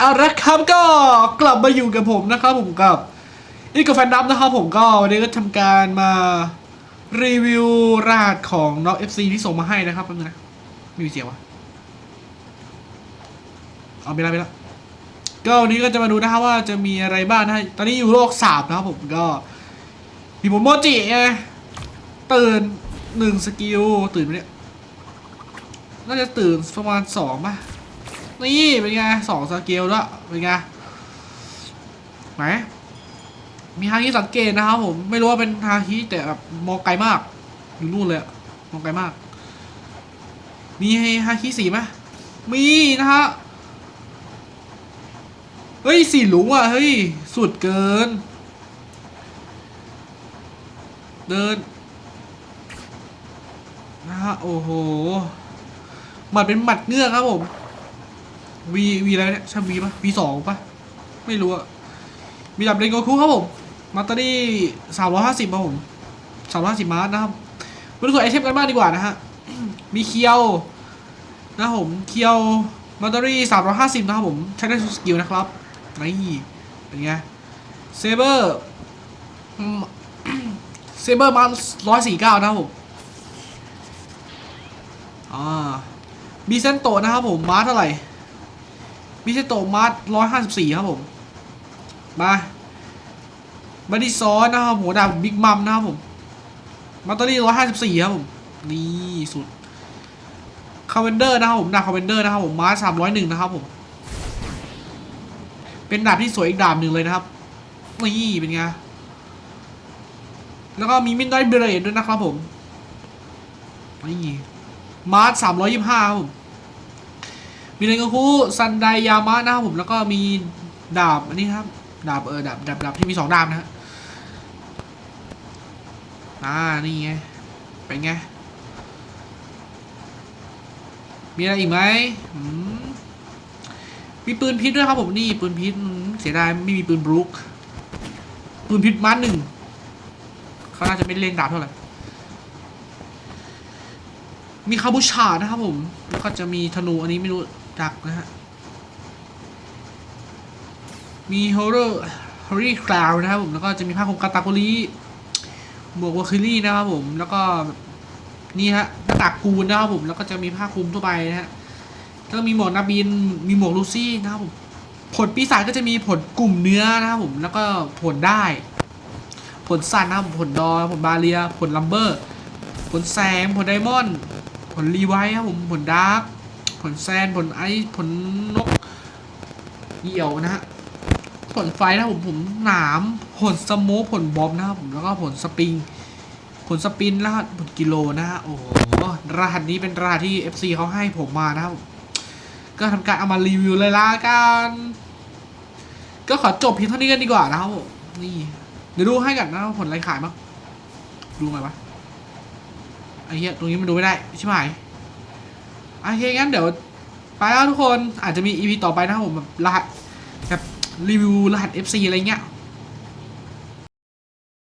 เอาละครับก็กลับมาอยู่กับผมนะครับผมกับอีกกับแฟนดับนะครับผมก็วันนี้ก็ทำการมารีวิวรหัสของน้อง FC ที่ส่งมาให้นะครับแป๊บนึงนะไม่มีเสียงวะเอาไปละไปละก็วันนี้ก็จะมาดูนะครับว่าจะมีอะไรบ้างนะตอนนี้อยู่โลกสามนะครับผมก็มีผมโมจิไงตื่นหนึ่งสกิลตื่นไปเนี่ยน่าจะตื่นประมาณสองป่ะ นี่เป็นไงสองสเกลด้วยเป็นไงไหนมีฮาคิสังเกตนะครับผมไม่รู้ว่าเป็นฮาคิแต่แบบมองไกลมาก อยู่นู่นเลยมองไกลมาก มีฮาคิสีไหมมีนะฮะเฮ้ยสีหลุงอะเฮ้ยสุดเกิน เดินนะฮะโอ้โหหมัดเป็นหมัดเงือกครับผม วีวีอะไรเนี่ยใช่วีปะวีสองปะไม่รู้อะมีดับเรนโกคุครับผมมาตอรี่สามร้อยห้าสิบครับผมสามร้อยห้าสิบมาร์นะครับมาดูส่วนไอเทมกันบ้างดีกว่านะฮะมีเคียวนะผมเคียวมาตอรี่สามร้อยห้าสิบนะครับผมใช้ได้ทุกสกิลนะครับนี่เป็นไงเซเบอร์เซเบอร์มันร้อยสี่เก้านะครับผมอ่าบีเซนโตนะครับผมมาร์เท่าไหร่ มิเชโตมัสร้อยห้าสิบสี่ครับผม มาบัดดี้ซอนนะครับหัวดาบบิ๊กมัมนะครับผมมัตเตอรี่ร้อยห้าสิบสี่ครับผม นี่สุดคาเวนเดอร์นะครับผมดาบคาเวนเดอร์นะครับผมมาสามร้อยหนึ่งนะครับผม เป็นดาบที่สวยอีกดาบหนึ่งเลยนะครับ นี่เป็นไง แล้วก็มีมินไดเบรดด้วยนะครับผม นี่มาสามร้อยยี่สิบห้าครับผม มีเรนโกคุซันไดยามะนะครับผมแล้วก็มีดาบอันนี้ครับดาบเออดาบดาบดาบที่มีสองดาบนะฮะอ่านี่ไงเป็นไงมีอะไรอีกไหมอืมมีปืนพิษด้วยครับผมนี่ปืนพิษเสียดายไม่มีปืนบรุกปืนพิษมาหนึ่งเขาน่าจะไม่เล่นดาบเท่าไหร่ มีคาบูชานะครับผมแล้วก็จะมีธนูอันนี้ไม่รู้จักนะฮะ มีฮอร์เรอร์ฮอรี่คลาวนะครับผม แล้วก็จะมีผ้าคลุมกาตาโกริหมวกวาคิลี่นะครับผม แล้วก็นี่ฮะหน้ากากกูนนะครับผม แล้วก็จะมีผ้าคลุมทั่วไปนะฮะ แล้วก็มีหมวกนาบิน มีหมวกลูซี่นะครับผม ผลปีศาจก็จะมีผลกลุ่มเนื้อนะครับผม แล้วก็ผลได้ ผลสันนะครับผมผลดอ ผลบาเรีย ผลลัมเบอร์ ผลแสง ผลไดมอนด์ ผลรีไวครับผมผลดาร์กผลแซนผลไอผลนกเหี่ยวนะฮะผลไฟนะผมผมหนามผลสโมผลบอมนะครับผมแล้วก็ผลสปริง ผลสปินรหัสผลกิโลนะฮะโอ้โหรหัสนี้เป็นรหัสที่ FC เขาให้ผมมานะครับ ก็ทำการเอามารีวิวเลยละกันก็ขอจบเพียงเท่านี้กันดีกว่านะครับนี่เดี๋ยวดูให้กันนะผลอะไรขายมั้งดูไงวะ ไอ้เหี้ยตรงนี้มันดูไม่ได้ใช่ไหมโอเคงั้นเดี๋ยวไปแล้วทุกคนอาจจะมีอีพีต่อไปนะผมแบบรหัสแบบรีวิวรหัส FC อะไรเงี้ย